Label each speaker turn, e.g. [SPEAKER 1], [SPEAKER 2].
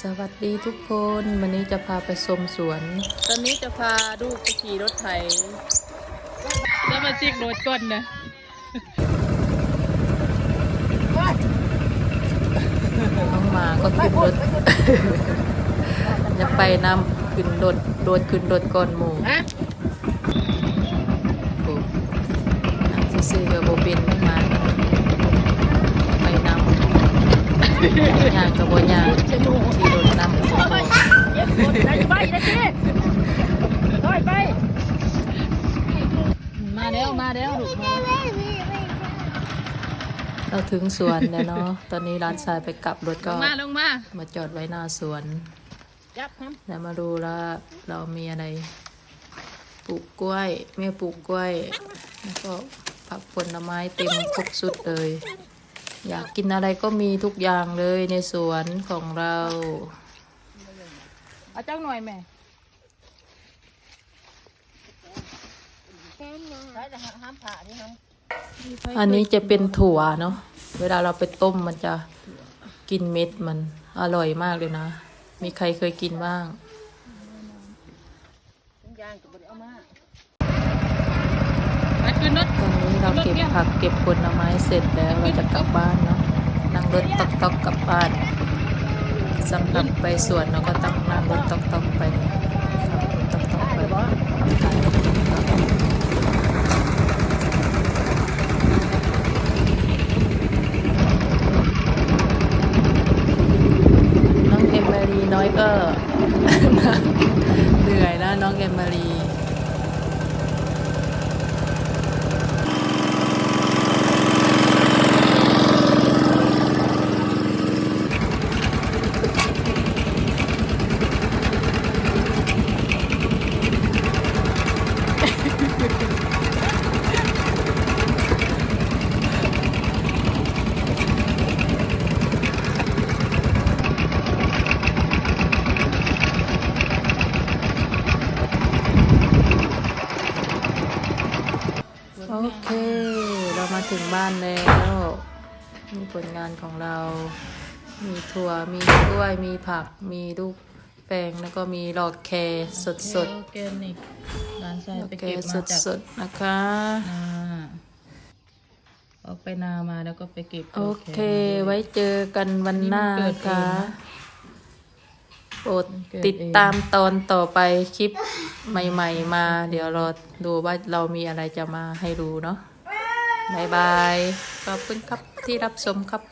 [SPEAKER 1] สวัสดีทุกคนวันนี้จะพาไปชมสวน ตอนนี้จะพาลูกไปขี่รถไถแล้วมาจิกรถก้นนะน้องหมาก็ขึ้นรถจะไปนำขึ้นรถโดดขึ้นรถก่อนหมู่โอ้นั่งซื่อๆกับโบเป็นไม่มา ไปนำ ย่างกบโบย่างขี่รถนำ
[SPEAKER 2] มาแล้วมาแล้วลูกมาแล้ว
[SPEAKER 1] เราถึงสวนแล้วเนาะ ตอนนี้ร้านชายไปกลับรถก็
[SPEAKER 2] มาลงมา
[SPEAKER 1] มาจอดไว้หน้าสวนแล้วมาดูแล้วเรามีอะไร ปลูกกล้วยแม่ปลูกกล้วย แล้วก็ผักผลไม้เต็มครบสุดเลย อยากกินอะไรก็มีทุกอย่างเลยในสวนของเรา
[SPEAKER 2] เอาเจ้าหน่อยแม่ใช่แต่ห้ามผ่านี่ครับ
[SPEAKER 1] อันนี้จะเป็นถั่วเนาะ เวลาเราไปต้มมันจะกินเม็ดมันอร่อยมากเลยนะ มีใครเคยกินบ้าง
[SPEAKER 2] ยางกับบริเอามาไปขึ้นรถ
[SPEAKER 1] ตอนนี้ เราเก็บผักเก็บผลไม้เสร็จแล้วเราจะกลับบ้านเนาะนั่งรถตอกตอกกลับบ้านสำหรับไปสวนเราก็ต้องนั่งรถตอกตอกไปรถตอกตอกไปน้องเอมมารีน้อยก็เหนื่อยแล้วน้องเอมมารี เค เรามาถึงบ้านแล้วมีผลงานของเรา มีถั่ว มีกล้วย มีผัก มีลูกแปงแล้วก็มีหลอดแครสดสด
[SPEAKER 2] โอเคนิกร้านชา
[SPEAKER 1] ๆ
[SPEAKER 2] ย
[SPEAKER 1] หลอด
[SPEAKER 2] ไป
[SPEAKER 1] แคร
[SPEAKER 2] เก็บ
[SPEAKER 1] ส
[SPEAKER 2] มา
[SPEAKER 1] ด
[SPEAKER 2] จาก
[SPEAKER 1] สดๆนะคะ
[SPEAKER 2] นาออกไปนามาแล้วก็ไปเก็บ
[SPEAKER 1] โอเค ไว้เจอกันวันหน้าค่ะ โปรดติดตามตอนต่อไปคลิปใหม่ ๆ มา เดี๋ยวรอดูว่าเรามีอะไรจะมาให้ดูเนาะบายบาย ขอบคุณครับที่รับชมครับ